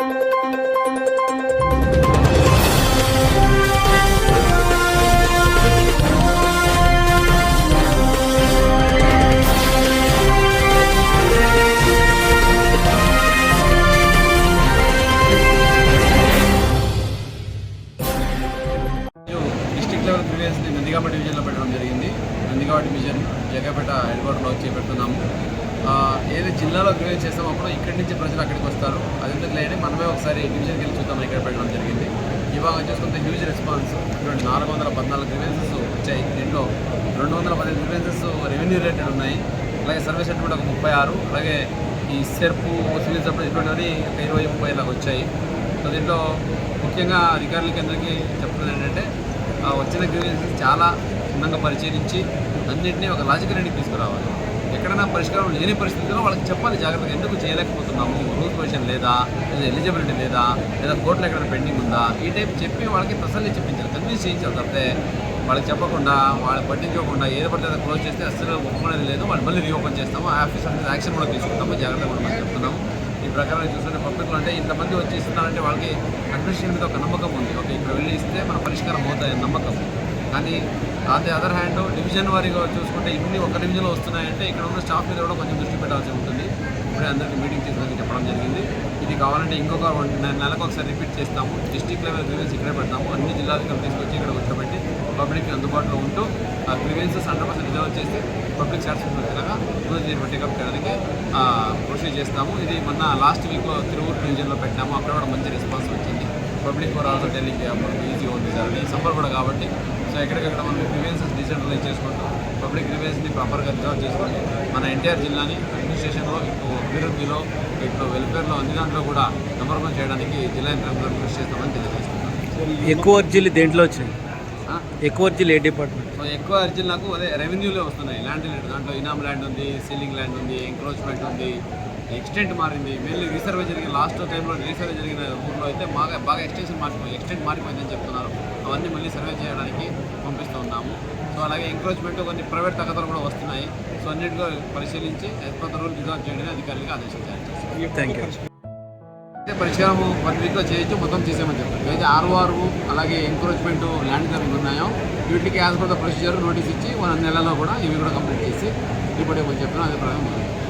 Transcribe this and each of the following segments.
District Nandigama డివిజన్లో పెట్టడం జరిగింది. నందిగామ డివిజన్ జగపేట హెడ్ క్వార్టర్లో వచ్చి పెడుతున్నాము. ఏదో జిల్లాలో ప్రివేజ్ చేస్తామో అప్పుడు ఇక్కడి నుంచి ప్రజలు అక్కడికి వస్తారు. అది ఎందుకు లేని మనమే ఒకసారి డివిజన్కి వెళ్ళి చూద్దాం ఇక్కడ పెట్టడం జరిగింది. ఇవాళ చూసుకుంటే హ్యూజ్ రెస్పాన్స్ ఇటువంటి నాలుగు వందల పద్నాలుగు గ్రీవెన్సెస్ వచ్చాయి. దీంట్లో రెండు వందల పదిహేను గ్రీవెన్సెస్ రెవెన్యూ రిలేటెడ్ ఉన్నాయి. అలాగే సర్వీస్ సెటిల్మెంట్ ఒక ముప్పై ఆరు. అలాగే ఈ సెర్పు సివిల్ సప్లై ఇటువంటివి ఒక ఇరవై ముప్పై ఇలాగ వచ్చాయి. సో దీంట్లో ముఖ్యంగా అధికారులకి అందరికీ చెప్తున్నది ఏంటంటే వచ్చిన గ్రీవెన్సెస్ చాలా క్షుణ్ణంగా పరిశీలించి అన్నింటినీ ఒక లాజికల్ రెడీ తీసుకురావాలి. ఎక్కడైనా పరిష్కారం లేని పరిస్థితుల్లో వాళ్ళకి చెప్పాలి జాగ్రత్తగా ఎందుకు చేయలేకపోతున్నాము? రూల్స్ పొజిషన్ లేదా లేదా ఎలిజిబిలిటీ లేదా లేదా కోర్టులో ఎక్కడైనా పెండింగ్ ఉందా? ఈ టైప్ చెప్పి వాళ్ళకి తసల్లి చెప్పించాలి. కన్విన్స్ చేయించాలి తప్పితే వాళ్ళకి చెప్పకుండా వాళ్ళు పట్టించుకోకుండా ఏది పడితే క్లోజ్ చేస్తే అసలు ఒప్పుకునేది లేదు. వాళ్ళు మళ్ళీ రీఓపెన్ చేస్తాము. ఆఫీస్ అనేది యాక్షన్ కూడా తీసుకుంటాము. జాగ్రత్తగా కూడా మనం చెప్తున్నాము. ఈ ప్రకారం చూస్తుంటే పబ్లిక్లో అంటే ఇంతమంది వచ్చి ఇస్తున్నారంటే వాళ్ళకి అడ్మినిస్ట్రేషన్ మీద ఒక నమ్మకం ఉంది. ఓకే ఇక్కడ వెళ్ళి ఇస్తే మన పరిష్కారం అవుతాయని నమ్మకం. కానీ on the other hand division వారీగా చూసుకుంటే ఇన్ని ఒక డివిజన్లో వస్తున్నాయంటే ఇక్కడ ఉన్న స్టాఫ్ మీద కూడా కొంచెం దృష్టి పెట్టాల్సి ఉంటుంది. ఇప్పుడే అందరికీ మీటింగ్ చేసినందుకు చెప్పడం జరిగింది. ఇది కావాలంటే ఇంకొక నెలకు ఒకసారి రిపీట్ చేస్తాము. డిస్టిక్ లెవెల్ గ్రీవెన్స్ ఇక్కడే పెడతాము. అన్ని జిల్లాలకు తీసుకొచ్చి ఇక్కడ కూర్చోబెట్టి పబ్లిక్ అందుబాటులో ఉంటూ ఆ గ్రీవెన్సెస్ హండ్రెడ్ పర్సెంట్ రిజర్వ్ చేసి పబ్లిక్ సాటిస్ఫాక్షన్ వచ్చేలాగా రోజు దీన్ని టేకప్ చేయడానికి ప్రొసీడ్ చేస్తాము. ఇది మొన్న లాస్ట్ వీక్లో తిరువురు డివిజన్లో పెట్టాము. అక్కడ కూడా మంచి రెస్పాన్స్ వచ్చింది. పబ్లిక్ కూడా ఆల్సో ఢిల్లీకి ఈజీగా ఉంది సార్. ఈ సమ్మర్ కూడా కాబట్టి సో ఎక్కడికక్కడ మనం గ్రీవెన్సెస్ డిసెంట్రలైజ్ చేసుకుంటూ పబ్లిక్ గ్రీవెన్స్ని ప్రాపర్గా రిజర్వ్ చేసుకొని మన ఎన్టీఆర్ జిల్లాని అడ్మినిస్ట్రేషన్లో ఇప్పుడు అభివృద్ధిలో ఇప్పుడు వెల్ఫేర్లో అన్ని దాంట్లో కూడా వన్ చేయడానికి జిల్లా యంత్రాంగం కృషి చేస్తామని తెలియజేస్తున్నాను ఎక్కువ అర్జీలు దేంట్లో వచ్చినాయి? ఎక్కువ అర్జీలు ఏ డిపార్ట్మెంట్ సో ఎక్కువ అర్జీలు నాకు అదే రెవెన్యూలో వస్తున్నాయి. ల్యాండ్ రిలేటెడ్ దాంట్లో ఇనామ్ ల్యాండ్ ఉంది సీలింగ్ ల్యాండ్ ఉంది ఎంక్రోచ్మెంట్ ఉంది ఎక్స్టెంట్ మారింది. మెయిన్లీ రీసర్వే జరిగిన లాస్ట్ టైంలో రీసర్వే జరిగిన ఊర్లో అయితే బాగా బాగా ఎక్స్టెన్షన్ మారిపోయి ఎక్స్టెంట్ మారిపోయిందని చెప్తున్నారు. అవన్నీ మళ్ళీ సర్వే చేయడానికి పంపిస్తూ ఉన్నాము. సో అలాగే ఎంక్రోచ్మెంట్ కొన్ని ప్రైవేట్ తగ్గతలు కూడా వస్తున్నాయి. సో అన్నింటిలో పరిశీలించి ఎస్పత రూల్ రిజాల్వ్ చేయడానికి అధికారులకు ఆదేశించారు థ్యాంక్ యూ అయితే పరిష్కారం వన్ వీక్లో చేయొచ్చు మొత్తం చేసామని చెప్పారు. అయితే ఆర్ఓఆర్ అలాగే ఎంక్రోచ్మెంట్ ల్యాండ్ గ్రాబింగ్ ఉన్నాయో వీటికి as per the procedure notice ఇచ్చి వన్ నెలలో కూడా ఇవి కూడా కంప్లీట్ చేసి రిపోర్ట్ ఇవ్వని చెప్పిన అదే ప్రకారం.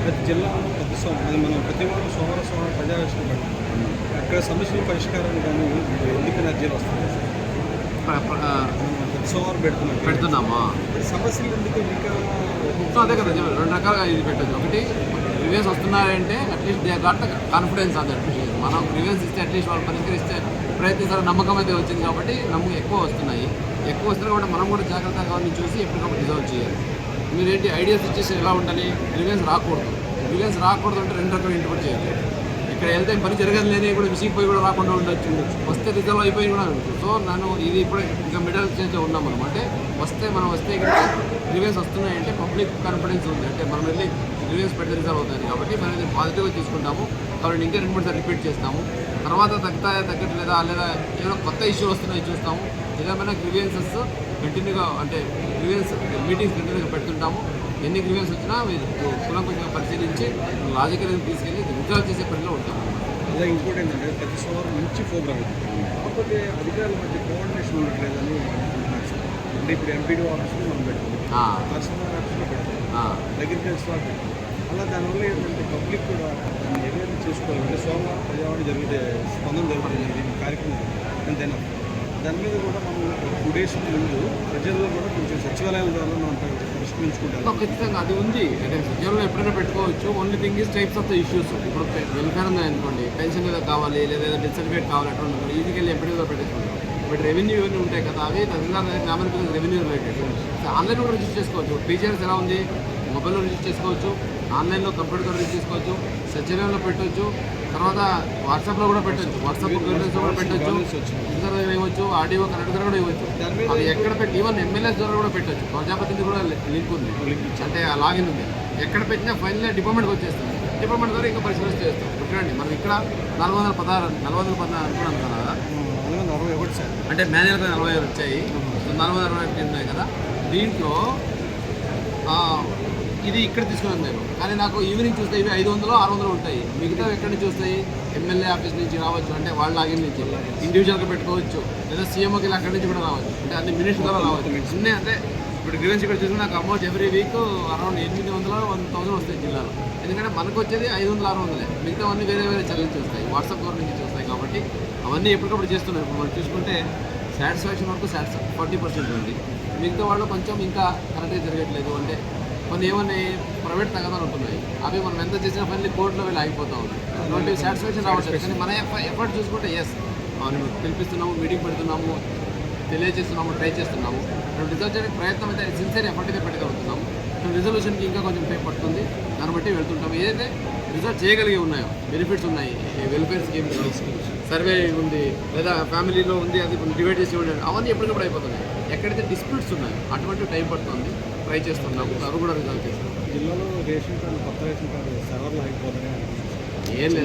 ప్రతి జిల్లాలో ప్రతి అది మనం ప్రతి వారం సోమవారం సోమవారం ప్రజావేశం అక్కడ సమస్యల పరిష్కారం కానీ ఎందుకు అర్జీలు వస్తాయి ప్ర- ప్ర- ఆ, ప్రతి సోమవారం పెడుతున్నాం పెడుతున్నామా? అదే కదా. రెండు రకాలుగా ఇది పెట్టచ్చు. ఒకటి రివ్యూస్ వస్తున్నాయంటే at least they got confidence అది అట్లీస్ట్ మనం రివ్యూస్ ఇస్తే అట్లీస్ట్ వాళ్ళు పరిష్కరిస్తే ప్రయత్నిస్తారు నమ్మకం అయితే వచ్చింది కాబట్టి నమ్మకం ఎక్కువ వస్తున్నాయి. ఎక్కువ వస్తున్నాయి కాబట్టి మనం కూడా జాగ్రత్తగా అవన్నీ చూసి ఎప్పటికప్పుడు రిజర్వ్ చేయాలి. మీరేంటి ఐడియాస్ ఇచ్చేసి ఎలా ఉండాలి రివ్యూస్ రాకూడదు. రివ్యూస్ రాకూడదు అంటే రెండు రకాల ఇంటిపడి చేయాలి ఇక్కడ వెళ్తే పని జరగదు లేని కూడా విసిగిపోయి కూడా రాకుండా ఉండొచ్చు. వస్తే రిజర్వ్ అయిపోయి కూడా ఉండొచ్చు సో నన్ను ఇది ఇప్పుడే ఇంకా మిడిల్ స్టేజ్లో ఉన్నాం మనం. అంటే వస్తే మనం వస్తే ఇక్కడ రివ్యూస్ వస్తున్నాయంటే పబ్లిక్ కాన్ఫిడెన్స్ ఉంది. అంటే మనం వెళ్ళి రివ్యూస్ పెడితే రిజర్వ్ అవుతుంది కాబట్టి మనం ఇది పాజిటివ్గా తీసుకుంటాము. కాబట్టి ఇంకా రెండు మూడు సార్లు రిపీట్ చేస్తాము. తర్వాత తగ్గుతాయా తగ్గట్లేదా లేదా ఏమైనా కొత్త ఇష్యూ వస్తున్నాయి చూస్తాము. ఏదేమైనా గ్రివియన్సెస్ కంటిన్యూగా అంటే గ్రివియన్స్ మీటింగ్స్ కంటిన్యూగా పెడుతుంటాము. ఎన్ని గ్రివియన్స్ వచ్చినా మీరు కులంకొంచెంగా పరిశీలించి లాజికల్ తీసుకెళ్ళి రిజర్వ్ చేసే పనిలో ఉంటాము ఇలా ఇంకోటి ఏంటంటే ప్రతి సోమవారం మంచి ప్రోగ్రామ్ కాకపోతే అధికారుల మధ్య కోఆర్డినేషన్ ఉండట్లేదని అంటే ఇప్పుడు ఎంపీడీ ఆఫీస్లో మనం ఆ, తహసీల్దార్ ఆఫీస్లో ఆ. అగ్రికల్చర్ పెడతాం అలా దానివల్ల ఏంటంటే పబ్లిక్ కూడా దాన్ని ఏదైతే చేసుకోవాలి. అంటే సోమవారం ప్రజావాణి జరిగితే స్పందన జరుగుతుంది ఇది కార్యక్రమం అంతేనా దాని మీద కూడా మనం టూ డేస్ ముందు ప్రజల్లో కూడా కొంచెం సచివాలయం ద్వారా మనం ఖచ్చితంగా. అది ఉంది. అంటే ఉద్యోగం ఎప్పుడైనా పెట్టుకోవచ్చు. Only thing is types of the issues ఇప్పుడు వెల్ఫేర్ ఉంది అనుకోండి. పెన్షన్ ఏదో కావాలి లేదా డిసర్టిఫికేట్ కావాలి అట్లా ఉంటుంది ఈజీగా వెళ్ళి ఎప్పుడైనా పెట్టేసుకుంటాం బట్ రెవెన్యూ ఇవన్నీ ఉంటాయి కదా అవి తహసీల్దార్ రెవెన్యూ రిలేటెడ్ ఆన్లైన్ కూడా రిజిస్టర్ చేసుకోవచ్చు. టీచర్స్ ఎలా ఉంది? మొబైల్లో రిజిస్టర్ చేసుకోవచ్చు. ఆన్లైన్లో కంప్యూటర్లో రిజిస్టర్ చేసుకోవచ్చు. సచివాలయంలో పెట్టవచ్చు తర్వాత వాట్సాప్లో కూడా పెట్టచ్చు. వాట్సాప్ కూడా కూడా పెట్టవచ్చు ఇతర ఇవ్వచ్చు ఆడియో కరెక్ట్గా కూడా ఇవ్వచ్చు. అది ఎక్కడ పెట్టి ఈవెన్ ఎమ్మెల్యేస్ ద్వారా కూడా పెట్టచ్చు. ప్రజాప్రతినిధి కూడా లింక్ ఉంది. అంటే ఆ లాగిన్ ఉంది. ఎక్కడ పెట్టినా ఫైనల్ డిపార్ట్మెంట్కి వచ్చేస్తుంది. డిపార్ట్మెంట్ ద్వారా ఇంకా పరిశీలన చేస్తాం. చూడండి మనం ఇక్కడ నాలుగు వందల పదహారు నాలుగు వందల పదహారు అనుకున్నాం కదా. అలాగే అరవై ఒకటి అంటే నలభై వచ్చాయి నాలుగు వందల అరవై ఒకటి ఉన్నాయి కదా. దీంట్లో ఇది ఇక్కడ తీసుకున్నాను నేను. కానీ నాకు ఈవినింగ్ చూస్తే ఇవి ఐదు వందలు ఆరు వందలు ఉంటాయి. మిగతా ఎక్కడి నుంచి ఎమ్మెల్యే ఆఫీస్ నుంచి రావచ్చు. అంటే వాళ్ళ లాగిన్ నుంచి. ఇండివిజువల్గా పెట్టుకోవచ్చు. లేదా సీఎంకి అక్కడి నుంచి కూడా రావచ్చు. అంటే అన్ని మినిట్స్ ద్వారా రావచ్చు. చిన్న అంటే ఇప్పుడు గ్రీవెన్స్ ఇక్కడ చూసుకుని నాకు అమౌంట్ ఎవ్రీ వీక్ అరౌండ్ ఎనిమిది వందల వన్ థౌసండ్ వస్తాయి జిల్లాలో. ఎందుకంటే మనకు వచ్చేది ఐదు వందల ఆరు వందలే. మిగతా అన్ని వేరే వేరే ఛాలెంజ్ వస్తాయి. వాట్సాప్ ద్వారా నుంచి వస్తాయి కాబట్టి అవన్నీ ఎప్పటికప్పుడు చేస్తున్నాయి ఇప్పుడు మనం చూసుకుంటే సాటిస్ఫాక్షన్ వరకు సాటిస్ఫా ఫార్టీ పర్సెంట్ ఉంది. మిగతా వాళ్ళు కొంచెం ఇంకా కరెక్ట్గా జరగట్లేదు. అంటే కొన్ని ఏమన్నా ప్రైవేట్ తగదాలు ఉంటున్నాయి. అవి మనం ఎంత చేసిన పని కోర్టులో వెళ్ళి ఆగిపోతా ఉన్నాయి అటువంటి సాటిస్ఫాక్షన్ రావట్లేదు. కానీ మన ఎఫర్ట్ చూసుకుంటే ఎస్ మనం పిలిపిస్తున్నాము మీటింగ్ పెడుతున్నాము తెలియజేస్తున్నాము ట్రై చేస్తున్నాము. రిజల్ట్ చేయడానికి ప్రయత్నం అయితే సిన్సియర్ ఎఫర్ట్ అయితే పెట్టగలుగుతున్నాము రిజల్యూషన్కి ఇంకా కొంచెం టైం పడుతుంది. దాన్ని బట్టి వెళ్తుంటాము. ఏదైతే రిజల్ట్ చేయగలిగి ఉన్నాయో బెనిఫిట్స్ ఉన్నాయి వెల్ఫేర్ స్కీమ్స్ సర్వే ఉంది లేదా ఫ్యామిలీలో ఉంది అది డివైడ్ చేసి ఉండే అవన్నీ ఎప్పటికప్పుడు అయిపోతున్నాయి. ఎక్కడైతే డిస్ప్యూట్స్ ఉన్నాయో అటువంటి టైం పడుతుంది. ట్రై చేస్తున్నాము అవి కూడా రిజల్ట్ చేస్తాం జిల్లాలో రేషన్ కార్డు కొత్త రేషన్ కార్డు సర్వర్లు ఆగిపోతున్నాయి ఏం లేదు.